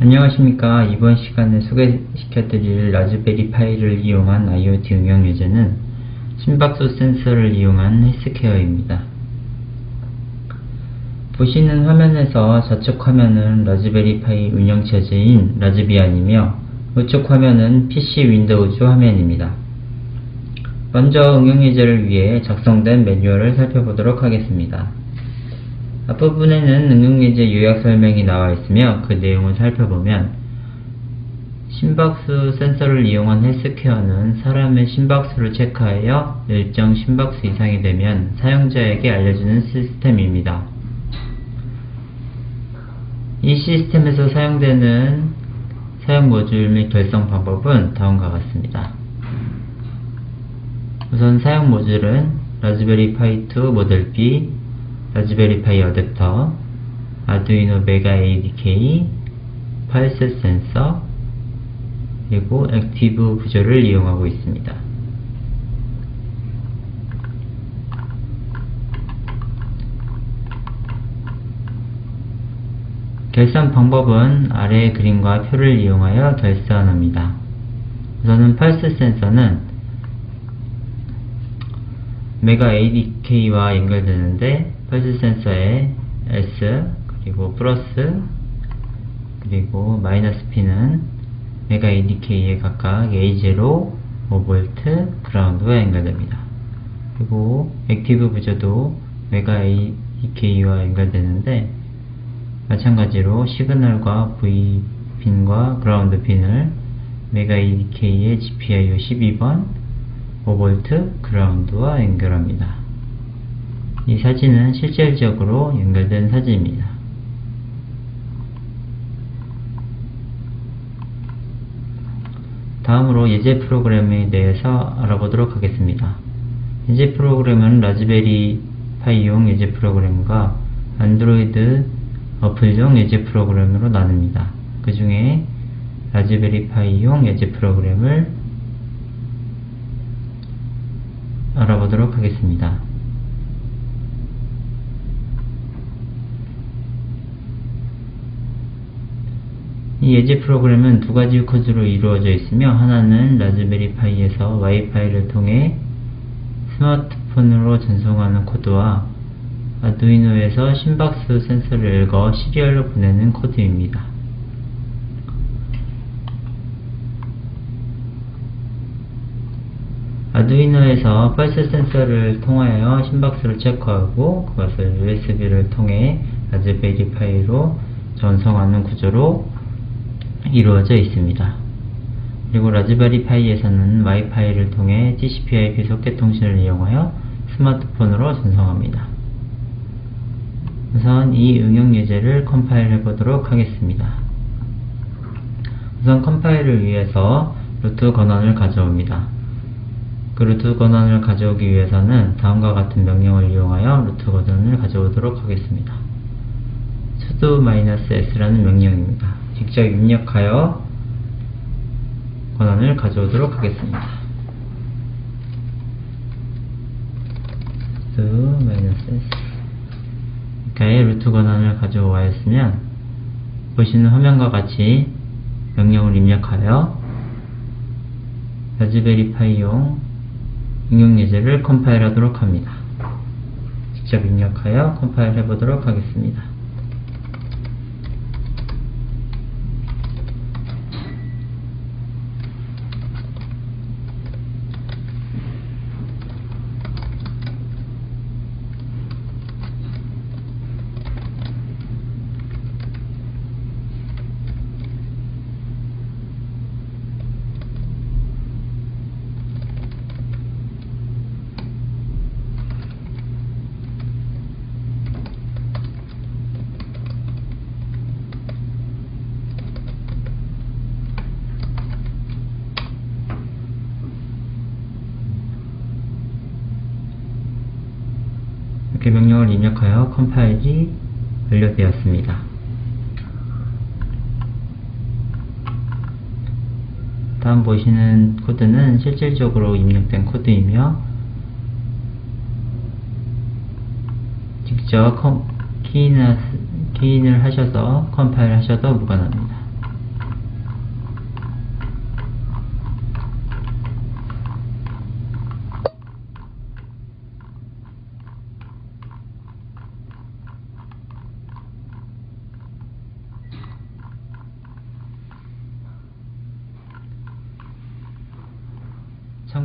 안녕하십니까. 이번 시간에 소개시켜드릴 라즈베리 파이를 이용한 IoT 응용 예제는 심박수 센서를 이용한 헬스케어입니다. 보시는 화면에서 좌측 화면은 라즈베리 파이 운영 체제인 라즈비안이며 우측 화면은 PC 윈도우즈 화면입니다. 먼저 응용 예제를 위해 작성된 매뉴얼을 살펴보도록 하겠습니다. 앞부분에는 응용예제 요약 설명이 나와 있으며 그 내용을 살펴보면 심박수 센서를 이용한 헬스케어는 사람의 심박수를 체크하여 일정 심박수 이상이 되면 사용자에게 알려주는 시스템입니다. 이 시스템에서 사용되는 사용 모듈 및 결성 방법은 다음과 같습니다. 우선 사용 모듈은 라즈베리 파이 2 모델 B, 라즈베리 파이 어댑터, 아두이노 메가 ADK, 펄스 센서, 그리고 액티브 구조를 이용하고 있습니다. 결산 방법은 아래의 그림과 표를 이용하여 결산합니다. 우선은 펄스 센서는 메가 ADK와 연결되는데 펄스 센서에 S 그리고 플러스 그리고 마이너스 P는 메가 ADK에 각각 A0, 5V, 그라운드와 연결됩니다. 그리고 액티브 부저도 메가 ADK와 연결되는데 마찬가지로 시그널과 V 핀과 그라운드 핀을 메가 ADK의 GPIO 12번 5V 그라운드와 연결합니다. 이 사진은 실질적으로 연결된 사진입니다. 다음으로 예제 프로그램에 대해서 알아보도록 하겠습니다. 예제 프로그램은 라즈베리 파이용 예제 프로그램과 안드로이드 어플용 예제 프로그램으로 나눕니다. 그 중에 라즈베리 파이용 예제 프로그램을 알아보도록 하겠습니다. 이 예제 프로그램은 두 가지 코드로 이루어져 있으며 하나는 라즈베리 파이에서 와이파이를 통해 스마트폰으로 전송하는 코드와 아두이노에서 심박수 센서를 읽어 시리얼로 보내는 코드입니다. 아두이노에서 펄스 센서를 통하여 심박수를 체크하고 그것을 USB를 통해 라즈베리 파이로 전송하는 구조로 이루어져 있습니다. 그리고 라즈베리 파이에서는 와이파이를 통해 TCP/IP 소켓 통신을 이용하여 스마트폰으로 전송합니다. 우선 이 응용 예제를 컴파일 해보도록 하겠습니다. 우선 컴파일을 위해서 루트 권한을 가져옵니다. 그 루트 권한을 가져오기 위해서는 다음과 같은 명령을 이용하여 루트 권한을 가져오도록 하겠습니다. sudo-s라는 명령입니다. 직접 입력하여 권한을 가져오도록 하겠습니다. sudo-s 이렇게 루트 권한을 가져오았으면 보시는 화면과 같이 명령을 입력하여 라즈베리 파이용 응용 예제를 컴파일 하도록 합니다. 직접 입력하여 컴파일 해보도록 하겠습니다. 이렇게 명령을 입력하여 컴파일이 완료되었습니다. 다음 보시는 코드는 실질적으로 입력된 코드이며 직접 컴, 키인을, 키인을 하셔서 컴파일 하셔도 무관합니다.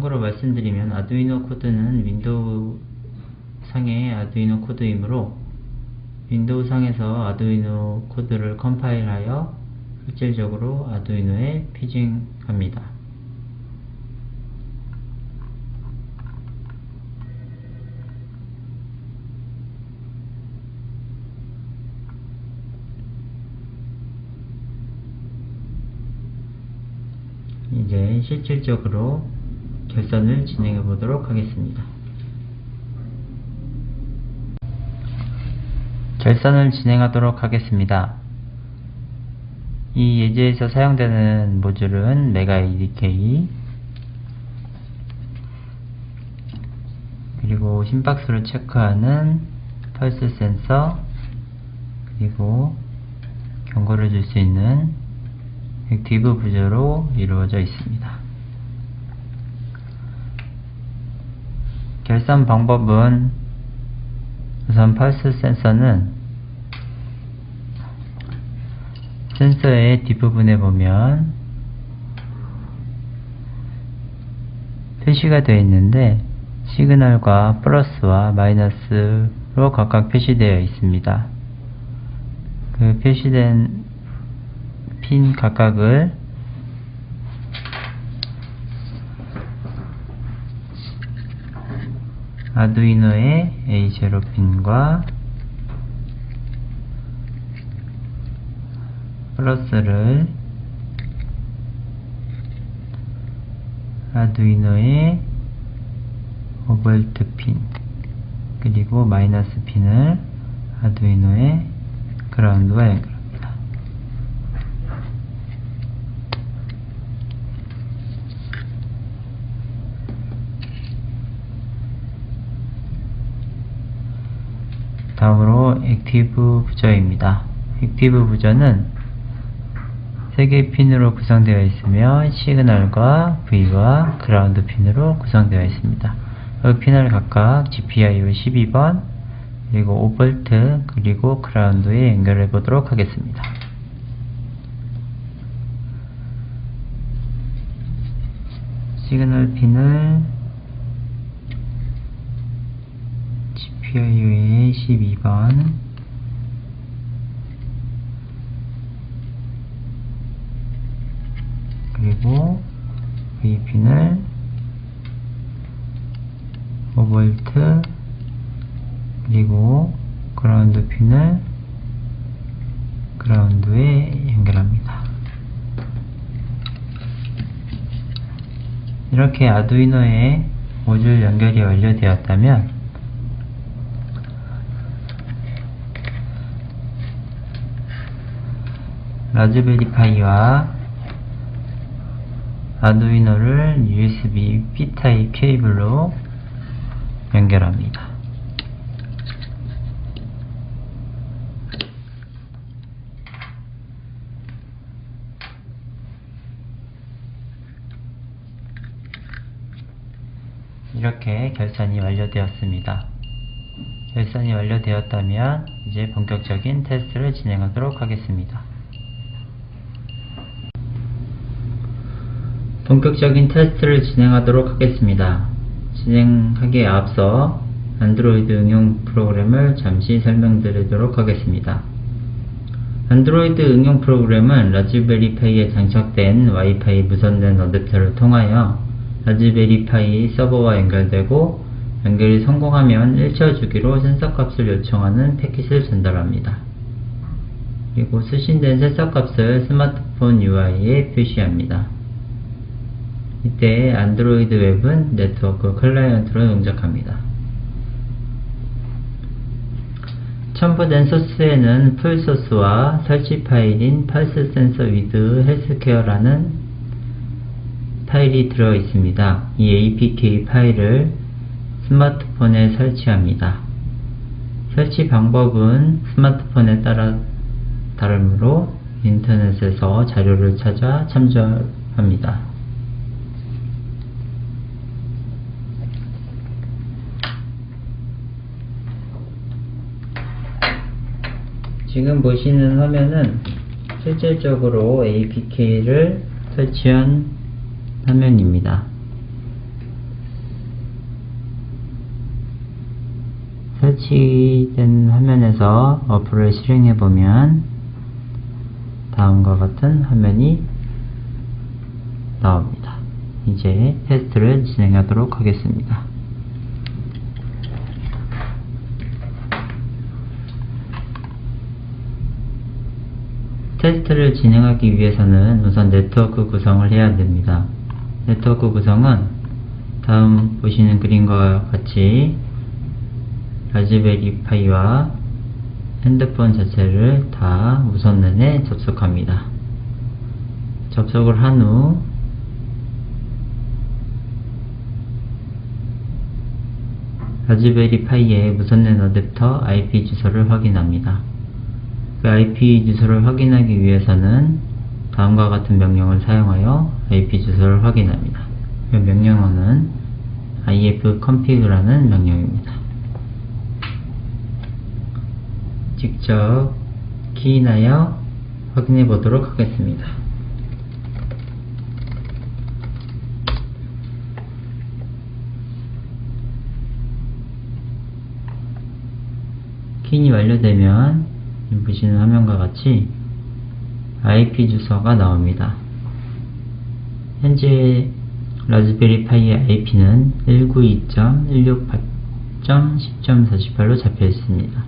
참고로 말씀드리면 아두이노 코드는 윈도우 상의 아두이노 코드이므로 윈도우 상에서 아두이노 코드를 컴파일하여 실질적으로 아두이노에 피징합니다. 이제 실질적으로 결선을 진행해 보도록 하겠습니다. 결선을 진행하도록 하겠습니다. 이 예제에서 사용되는 모듈은 메가ADK 그리고 심박수를 체크하는 펄스 센서 그리고 경고를 줄 수 있는 액티브 부저로 이루어져 있습니다. 결선 방법은 우선 펄스 센서는 센서의 뒷부분에 보면 표시가 되어 있는데 시그널과 플러스와 마이너스로 각각 표시되어 있습니다. 그 표시된 핀 각각을 아두이노의 A0 핀과 플러스를 아두이노의 5V 핀 그리고 마이너스 핀을 아두이노의 그라운드와 연결합니다. 다음으로 액티브 부저입니다. 액티브 부저는 3개의 핀으로 구성되어 있으며 시그널과 V와 그라운드 핀으로 구성되어 있습니다. 그 핀을 각각 GPIO 12번 그리고 5V 그리고 그라운드에 연결해 보도록 하겠습니다. 시그널 핀을 GPIO에 12번 그리고 V핀을 5V 그리고 그라운드 핀을 그라운드에 연결합니다. 이렇게 아두이노에 모듈 연결이 완료되었다면 라즈베리 파이와 아두이노를 USB P-타입 케이블로 연결합니다. 이렇게 결산이 완료되었습니다. 결산이 완료되었다면 이제 본격적인 테스트를 진행하도록 하겠습니다. 본격적인 테스트를 진행하도록 하겠습니다. 진행하기에 앞서 안드로이드 응용 프로그램을 잠시 설명드리도록 하겠습니다. 안드로이드 응용 프로그램은 라즈베리파이에 장착된 와이파이 무선랜 어댑터를 통하여 라즈베리파이 서버와 연결되고 연결이 성공하면 1차 주기로 센서 값을 요청하는 패킷을 전달합니다. 그리고 수신된 센서 값을 스마트폰 UI에 표시합니다. 이때 안드로이드 웹은 네트워크 클라이언트로 동작합니다. 첨부된 소스에는 풀 소스와 설치 파일인 펄스 센서 위드 헬스케어라는 파일이 들어 있습니다. 이 APK 파일을 스마트폰에 설치합니다. 설치 방법은 스마트폰에 따라 다르므로 인터넷에서 자료를 찾아 참조합니다. 지금 보시는 화면은 실질적으로 APK를 설치한 화면입니다. 설치된 화면에서 어플을 실행해보면 다음과 같은 화면이 나옵니다. 이제 테스트를 진행하도록 하겠습니다. 테스트를 진행하기 위해서는 우선 네트워크 구성을 해야 됩니다. 네트워크 구성은 다음 보시는 그림과 같이 라즈베리 파이와 핸드폰 자체를 다 무선랜에 접속합니다. 접속을 한 후 라즈베리 파이의 무선랜 어댑터 IP 주소를 확인합니다. 그 IP 주소를 확인하기 위해서는 다음과 같은 명령을 사용하여 IP 주소를 확인합니다. 그 명령어는 ifconfig라는 명령입니다. 직접 키인하여 확인해 보도록 하겠습니다. 키인이 완료되면 보시는 화면과 같이 IP 주소가 나옵니다. 현재 라즈베리 파이의 IP는 192.168.10.48로 잡혀 있습니다.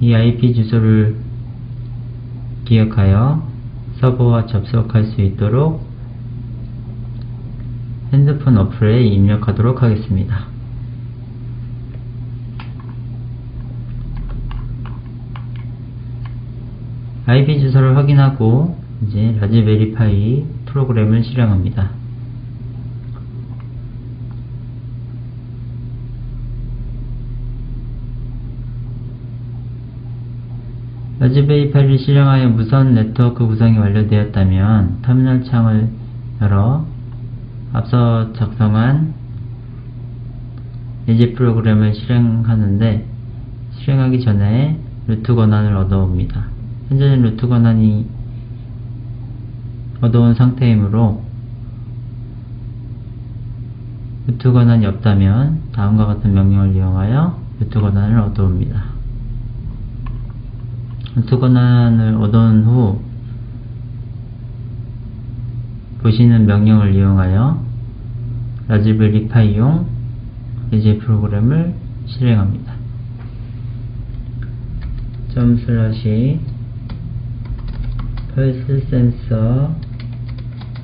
이 IP 주소를 기억하여 서버와 접속할 수 있도록 핸드폰 어플에 입력하도록 하겠습니다. IP 주소를 확인하고 이제 라즈베리 파이 프로그램을 실행합니다. 라즈베리 파이를 실행하여 무선 네트워크 구성이 완료되었다면 터미널 창을 열어 앞서 작성한 예제 프로그램을 실행하는데 실행하기 전에 루트 권한을 얻어옵니다. 현재는 루트 권한이 얻어온 상태이므로 루트 권한이 없다면 다음과 같은 명령을 이용하여 루트 권한을 얻어옵니다. 루트 권한을 얻어온 후 보시는 명령을 이용하여 라즈베리 파이용 예제 프로그램을 실행합니다. 점 슬러시 펄스 센서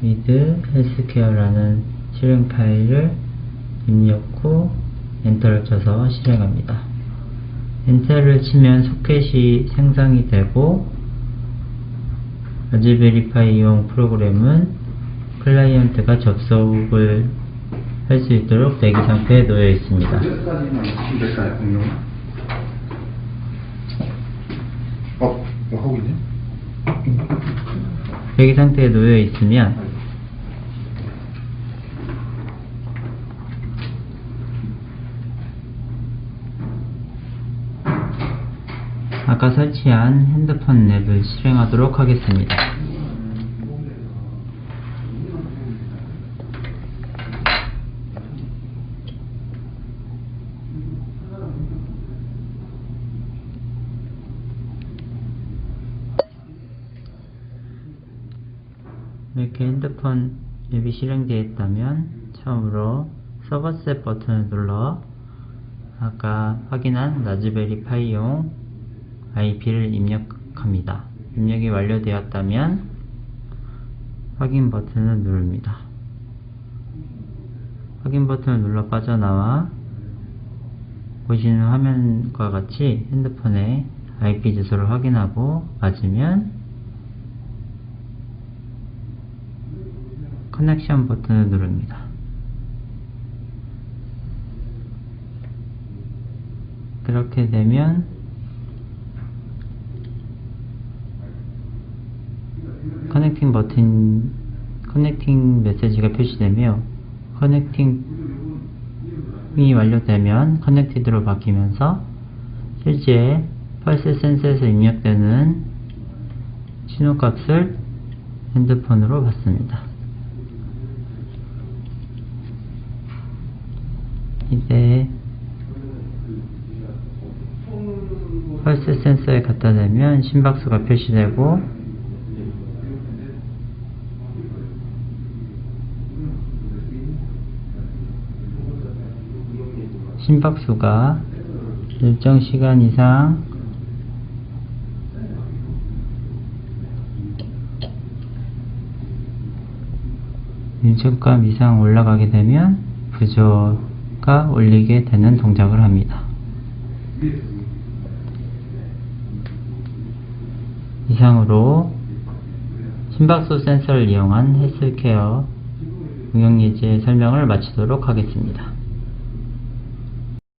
미드 헬스케어라는 실행 파일을 입력 후 엔터를 쳐서 실행합니다. 엔터를 치면 소켓이 생성이 되고 라즈베리파이용 프로그램은 클라이언트가 접속을 할 수 있도록 대기 상태에 놓여 있습니다. 어, 뭐 하고 있네? 대기 상태에 놓여 있으면 아까 설치한 핸드폰 앱을 실행하도록 하겠습니다. 이렇게 핸드폰 앱이 실행되어 있다면 처음으로 서버셋 버튼을 눌러 아까 확인한 라즈베리 파이용 IP를 입력합니다. 입력이 완료되었다면 확인 버튼을 누릅니다. 확인 버튼을 눌러 빠져나와 보시는 화면과 같이 핸드폰의 IP 주소를 확인하고 맞으면 커넥션 버튼을 누릅니다. 그렇게 되면 커넥팅 버튼 커넥팅 메시지가 표시되며 커넥팅이 완료되면 커넥티드로 바뀌면서 실제 펄스 센서에서 입력되는 신호값을 핸드폰으로 받습니다. 이제 펄스 센서에 갖다 대면 심박수가 표시되고 심박수가 일정 시간 이상 일정값 이상 올라가게 되면 부조 가 올리게 되는 동작을 합니다. 이상으로 심박수 센서를 이용한 헬스케어 응용 예제 설명을 마치도록 하겠습니다.